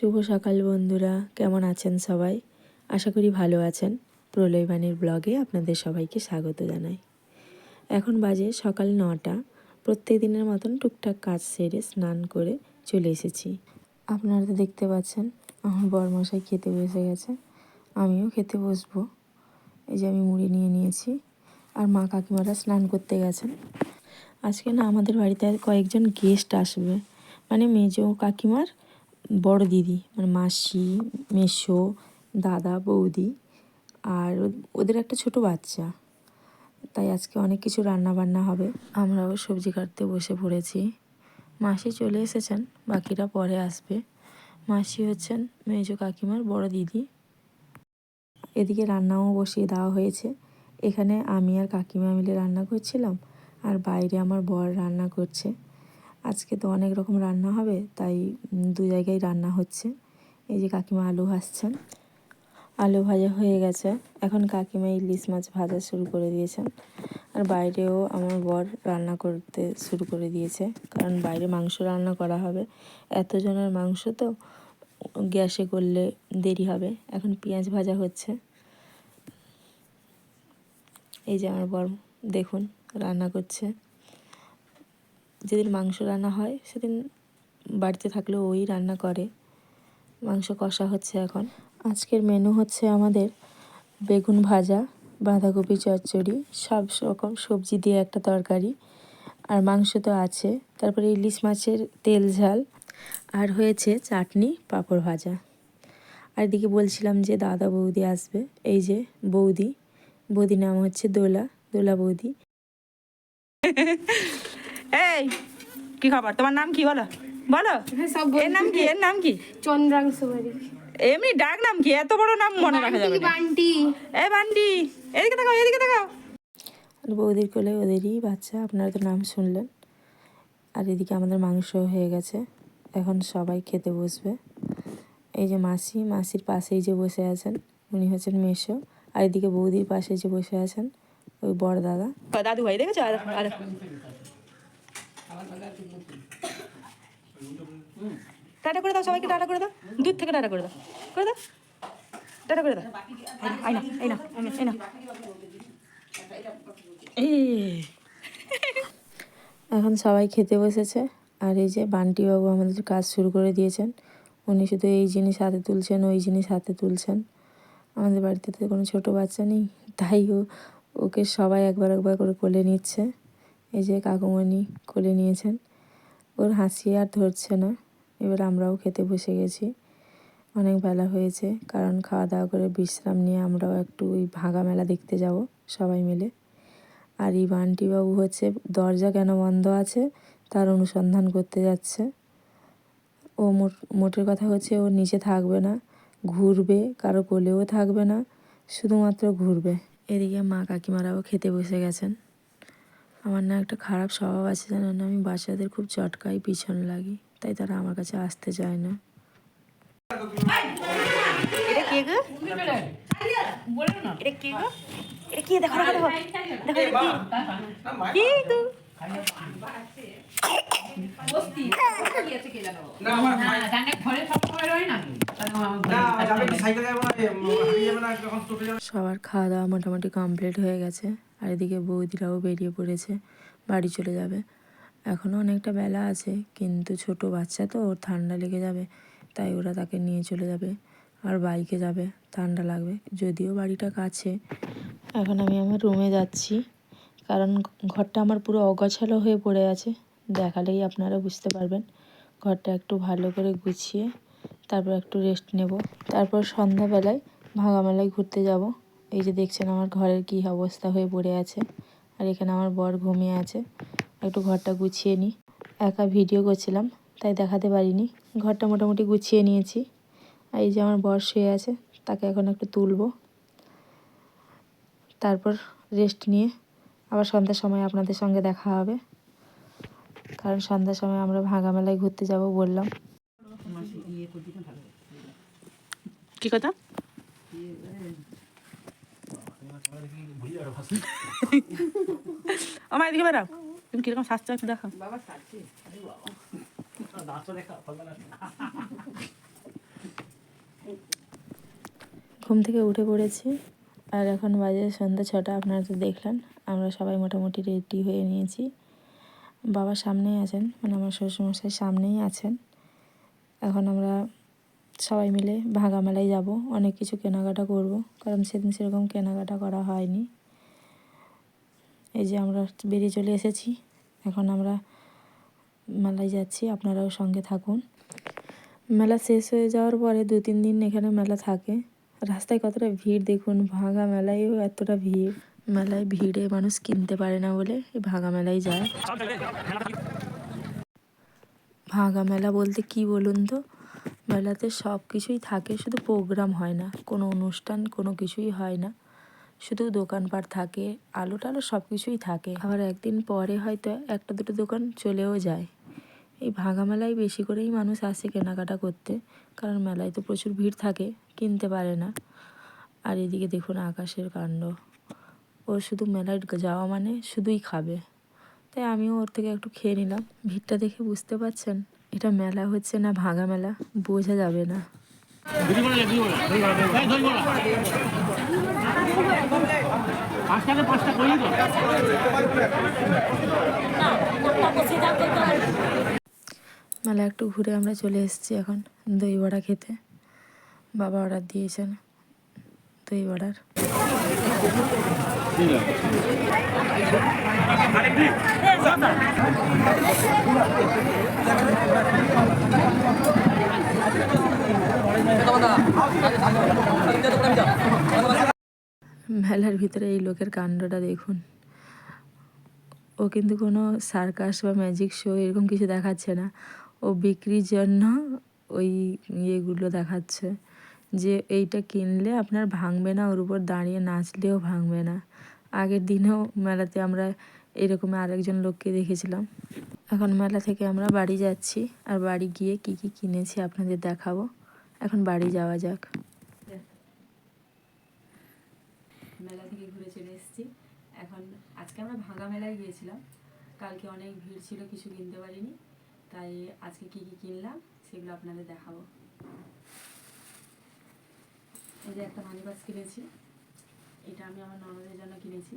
শুভ সকাল বন্ধুরা, কেমন আছেন সবাই? আশা করি ভালো আছেন। প্রলয়বাণীর ব্লগে আপনাদের সবাইকে স্বাগত জানাই। এখন বাজে সকাল নটা। প্রত্যেক দিনের মতন টুকটাক কাজ সেরে স্নান করে চলে এসেছি। আপনারা তো দেখতে পাচ্ছেন, আমার বরমশাই খেতে বসে গেছে। আমিও খেতে বসবো। এই যে আমি মুড়ি নিয়ে নিয়েছি আর মা কাকিমারা স্নান করতে গেছেন। আজকে না আমাদের বাড়িতে কয়েকজন গেস্ট আসবে। মানে মেজো কাকিমার বড় দিদি মানে মাসি, মেসো, দাদা, বৌদি আর ওদের একটা ছোট বাচ্চা। তাই আজকে অনেক কিছু রান্না বান্না হবে। আমরাও সবজি কাটতে বসে পড়েছি। মাসি চলে এসেছেন, বাকিরা পরে আসবে। মাসি হচ্ছেন মেজো কাকিমার বড় দিদি। এদিকে রান্নাও বসিয়ে দেওয়া হয়েছে। এখানে আমি আর কাকিমা মিলে রান্না করছিলাম আর বাইরে আমার বর রান্না করছে। আজকে তো অনেক রকম রান্না হবে, তাই দু জায়গায় রান্না হচ্ছে। এই যে কাকিমা আলু ভাজছেন। আলু ভাজা হয়ে গেছে। এখন কাকিমা ইলিশ মাছ ভাজা শুরু করে দিয়েছেন আর বাইরেও আমার বর রান্না করতে শুরু করে দিয়েছে, কারণ বাইরে মাংস রান্না করা হবে। এতজনের মাংস তো গ্যাসে করলে দেরি হবে। এখন পেঁয়াজ ভাজা হচ্ছে। এই যে আমার বর দেখুন, রান্না করছে। যেদিন মাংস রান্না হয়, সেদিন বাড়িতে থাকলেও ওই রান্না করে। মাংস কষা হচ্ছে এখন। আজকের মেনু হচ্ছে আমাদের বেগুন ভাজা, বাঁধাকপি চচ্চড়ি, সব রকম সবজি দিয়ে একটা তরকারি। আর মাংস তো আছে। তারপরে ইলিশ মাছের তেল ঝাল। আর হয়েছে চাটনি, পাঁপড় ভাজা। আর এদিকে বলছিলাম যে দাদা বৌদি আসবে। এই যে বৌদি। বৌদি নাম হচ্ছে দোলা দোলা বৌদি। এই কি খবর? তোমার নাম কি বলো? বলো। হ্যাঁ, এর নাম কি? এর নাম কি? চন্দ্রাংশ এমনি ডাক নাম কি? এত বড় নাম মনে রাখা যাবে না। বান্টি এ বান্ডি এদিকে তাকাও এদিকে তাকাও। আর বৌদির কোলে ওদেরই বাচ্চা আপনারা তো নাম শুনলেন। আর এদিকে আমাদের মাংস হয়ে গেছে। এখন সবাই খেতে বসবে। এই যে মাসি মাসির পাশেই যে বসে আছেন উনি হচ্ছেন মেশো আর এদিকে বৌদির পাশে যে বসে আছেন ওই বড় দাদা। দাদু ভাই দেখেছ আর টাটা করে দাও সবাইকে, টাটা করে দাও। দূর থেকে টাটা করে দাও। করে দাও। টাটা করে দাও। এখন সবাই খেতে বসেছে। আর এই যে বান্টিবাবু আমাদের কাজ শুরু করে দিয়েছেন। উনি শুধু এই জিনিস হাতে তুলছেন, ওই জিনিস হাতে তুলছেন। আমাদের বাড়িতে তো কোনো ছোটো বাচ্চা নেই। তাই ও, ওকে সবাই একবার একবার করে কোলে নিচ্ছে। এই যে কাকুমণি কোলে নিয়েছেন। ওর হাসি আর ধরছে না। এবার আমরাও খেতে বসে গেছি। অনেক বেলা হয়েছে, কারণ খাওয়া দাওয়া করে বিশ্রাম নিয়ে আমরাও একটু ওই ভাগা মেলা দেখতে যাব সবাই মিলে। আর এই বান্টিবাবু হচ্ছে, দরজা কেন বন্ধ আছে তার অনুসন্ধান করতে যাচ্ছে। ও মোট- মোটের কথা হচ্ছে ও নিচে থাকবে না, ঘুরবে, কারও কোলেও থাকবে না, শুধুমাত্র ঘুরবে। এদিকে মা কাকিমারাও খেতে বসে গেছেন। আমার না একটা খারাপ স্বভাব আছে জানেন, আমি বাচ্চাদের খুব চটকাই, পিছন লাগি। তাই তারা আমার কাছে আসতে চায় না। এটা কে গো? এটা কে গো? এটা কি? দেখো দেখো দেখো। দেখো এটা কি? কি গো সবার খাওয়া দাওয়া মোটামুটি কমপ্লিট হয়ে গেছে আর এদিকে বৌদিরাও বেরিয়ে পড়েছে বাড়ি চলে যাবে। এখনও অনেকটা বেলা আছে, কিন্তু ছোট বাচ্চা তো, ওর ঠান্ডা লেগে যাবে, তাই ওরা তাকে নিয়ে চলে যাবে আর বাইকে যাবে, ঠান্ডা লাগবে, যদিও বাড়িটা কাছে। এখন আমি আমার রুমে যাচ্ছি, কারণ ঘরটা আমার পুরো অগোছালো হয়ে পড়ে আছে, দেখালেই আপনারা বুঝতে পারবেন। ঘরটা একটু ভালো করে গুছিয়ে, তারপর একটু রেস্ট নেব, তারপর সন্ধ্যাবেলায় ভাঙামেলায় ঘুরতে যাব। এই যে দেখছেন আমার ঘরের কী অবস্থা হয়ে পড়ে আছে, আর এখানে আমার বর ঘুমিয়ে আছে। একটু ঘরটা গুছিয়ে নিই। একা ভিডিও করছিলাম তাই দেখাতে পারিনি। ঘরটা মোটামুটি গুছিয়ে নিয়েছি। আর এই যে আমার বর শুয়ে আছে তাকে এখন একটু তুলবো। তারপর রেস্ট নিয়ে আবার সন্ধ্যার সময় আপনাদের সঙ্গে দেখা হবে। কারণ সন্ধ্যার সময় আমরা ভাঙা মেলায় ঘুরতে যাব বললাম। কি কথা? আমার এদিকে বেরাও তুমি কীরকম স্বাস্থ্য একটু দেখো। ঘুম থেকে উঠে পড়েছি আর এখন বাজে সন্ধ্যা ছটা আপনারা তো দেখলেন আমরা সবাই মোটামুটি রেডি হয়ে নিয়েছি। বাবা সামনেই আছেন মানে আমার শ্বশুরমশাই সামনেই আছেন। এখন আমরা সবাই মিলে ভাঙা মেলায় যাব অনেক কিছু কেনাকাটা করব কারণ সেদিন সেরকম কেনাকাটা করা হয়নি। এই যে আমরা বেরিয়ে চলে এসেছি। এখন আমরা মেলায় যাচ্ছি, আপনারাও সঙ্গে থাকুন। মেলা শেষ হয়ে যাওয়ার পরে দু তিন দিন এখানে মেলা থাকে। রাস্তায় কতটা ভিড় দেখুন, ভাঙা মেলায়ও এতটা ভিড়। মেলায় ভিড়ে মানুষ কিনতে পারে না বলে ভাঙা মেলায় যায়। ভাঙা মেলা বলতে কি বলুন তো? মেলাতে সব কিছুই থাকে, শুধু প্রোগ্রাম হয় না, কোনো অনুষ্ঠান কোনো কিছুই হয় না। শুধু দোকানপাট থাকে আলো টালো সব কিছুই থাকে। আবার একদিন পরে হয়তো একটা দুটো দোকান চলেও যায়। এই ভাঙা মেলায় বেশি করেই মানুষ আসে কেনাকাটা করতে, কারণ মেলায় তো প্রচুর ভিড় থাকে, কিনতে পারে না। আর এদিকে দেখুন আকাশের কাণ্ড। ও শুধু মেলায় যাওয়া মানে শুধুই খাবে। তাই আমিও ওর থেকে একটু খেয়ে নিলাম। ভিড়টা দেখে বুঝতে পারছেন, এটা মেলা হচ্ছে না ভাঙা মেলা, বোঝা যাবে না। পাঁচটাকে পাঁচটা মেলা একটু ঘুরে আমরা চলে এসেছি এখন দই বড়া খেতে। বাবা অর্ডার দিয়েছেন দই বড়ার। মেলার ভিতরে এই লোকের কাণ্ডটা দেখুন। ও কিন্তু কোনো সার্কাস বা ম্যাজিক শো এরকম কিছু দেখাচ্ছে না। ও বিক্রির জন্য ওই ইয়েগুলো দেখাচ্ছে যে এইটা কিনলে আপনার ভাঙবে না, ওর উপর দাঁড়িয়ে নাচলেও ভাঙবে না। আগের দিনেও মেলাতে আমরা এরকম আরেকজন লোককে দেখেছিলাম। এখন মেলা থেকে আমরা বাড়ি যাচ্ছি। আর বাড়ি গিয়ে কি কি কিনেছি আপনাদের দেখাবো। এখন বাড়ি যাওয়া যাক। মেলা থেকে ঘুরে চলে এসেছি। এখন আজকে আমরা ভাঙা মেলায় গিয়েছিলাম। কালকে অনেক ভিড় ছিল, কিছু কিনতে পারিনি। তাই আজকে কি কি কিনলাম, সেগুলো আপনাদের দেখাবো। এই যে একটা মানি কিনেছি। এটা আমি আমার ননদের জন্য কিনেছি।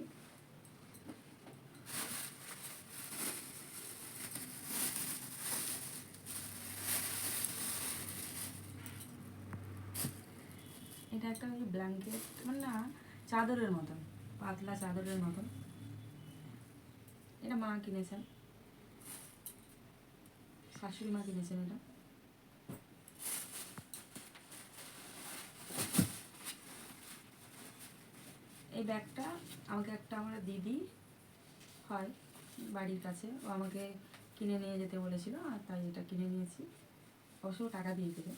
এটা একটা ব্ল্যাঙ্কেট মানে না চাদরের মতন, পাতলা চাদরের মতন। এটা মা কিনেছেন। শাশুড়ি মা কিনেছেন এটা। এই ব্যাগটা আমাকে একটা আমার দিদি হয় বাড়ির কাছে, ও আমাকে কিনে নিয়ে যেতে বলেছিল, আর তাই এটা কিনে নিয়েছি। অবশ্য টাকা দিয়ে দেবে।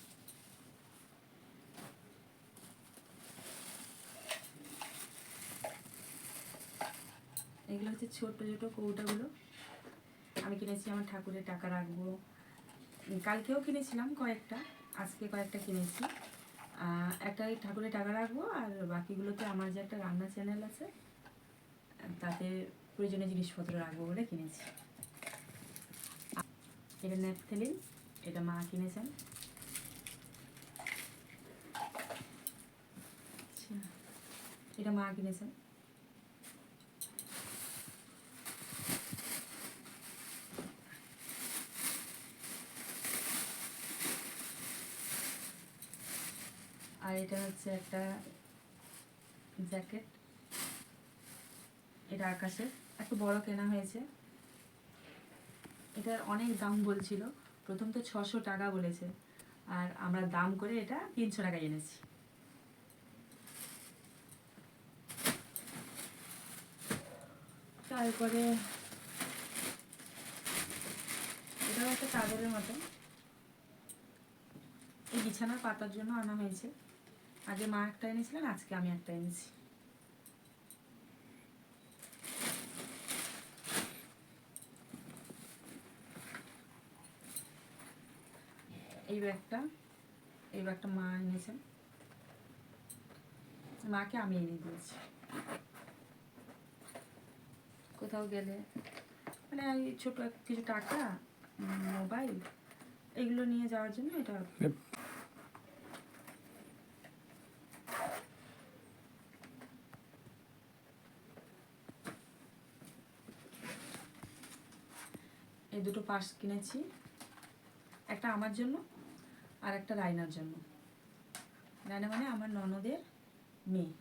এগুলো হচ্ছে ছোট ছোট কৌটাগুলো। আমি কিনেছি আমার ঠাকুরের টাকা রাখব। কালকেও কিনেছিলাম কয়েকটা আজকে কয়েকটা কিনেছি। একটা ঠাকুরের টাকা রাখব আর বাকিগুলোতে আমার যে একটা রান্না চ্যানেল আছে তাতে প্রয়োজনীয় জিনিসপত্র রাখব বলে কিনেছি। এটা ন্যাপথেলিন এটা মা কিনেছেন। আচ্ছা, এটা মা কিনেছেন। আর এটা হচ্ছে একটা জ্যাকেট। এটা আকাশের। একটু বড় কেনা হয়েছে। এটার অনেক দাম বলছিল। প্রথম তো ছশো টাকা বলেছে। আর আমরা দাম করে এটা তিনশো টাকায় এনেছি। তারপরে এটাও একটা চাদরের মতন। এই বিছানার পাতার জন্য আনা হয়েছে। আগে মা একটা এনেছিলেন আজকে আমি একটা এনেছি। এই ব্যাগটা এই ব্যাগটা মা এনেছেন। মাকে আমি এনে দিয়েছি। কোথাও গেলে মানে ছোট কিছু টাকা মোবাইল, এগুলো নিয়ে যাওয়ার জন্য এটা দুটো পার্স কিনেছি। একটা আমার জন্য আর একটা রায়নার জন্য। রায়না মানে আমার ননদের মেয়ে।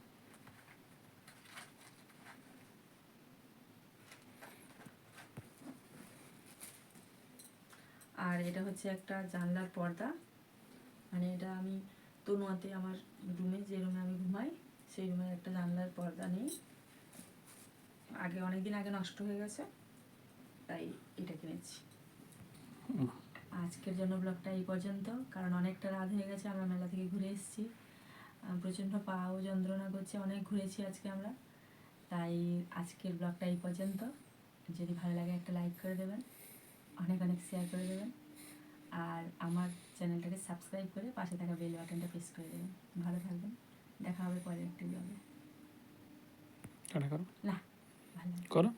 আর এটা হচ্ছে একটা জানলার পর্দা। মানে এটা আমি তনুয়াতে আমার রুমে যে রুমে আমি ঘুমাই, সেই রুমের একটা জানলার পর্দা নেই। আগে অনেক দিন আগে নষ্ট হয়ে গেছে। তাই এটা কিনেছি। আজকের জন্য ব্লগটা এই পর্যন্ত। কারণ অনেকটা রাত হয়ে গেছে আমরা মেলা থেকে ঘুরে এসেছি। প্রচণ্ড পাও যন্ত্রণা করছে অনেক ঘুরেছি আজকে আমরা। তাই আজকের ব্লগটা এই পর্যন্ত। যদি ভালো লাগে একটা লাইক করে দেবেন। অনেক অনেক শেয়ার করে দেবেন। আর আমার চ্যানেলটাকে সাবস্ক্রাইব করে পাশে থাকা বেল বাটনটা প্রেস করে দেবেন। ভালো থাকবেন। দেখা হবে পরের একটি ব্লগে না ভালো। করো।